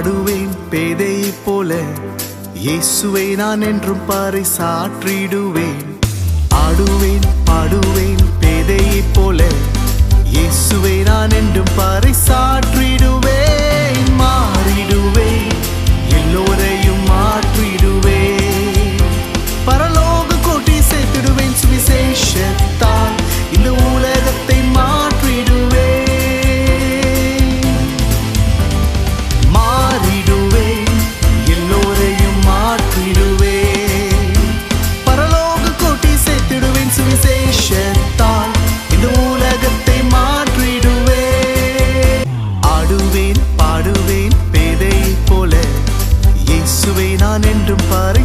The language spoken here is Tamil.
பாடுவேன் பேதையை போல. இயேசுவை நான் என்றும் பாறை சாற்றிடுவேன் என்றும் பாறை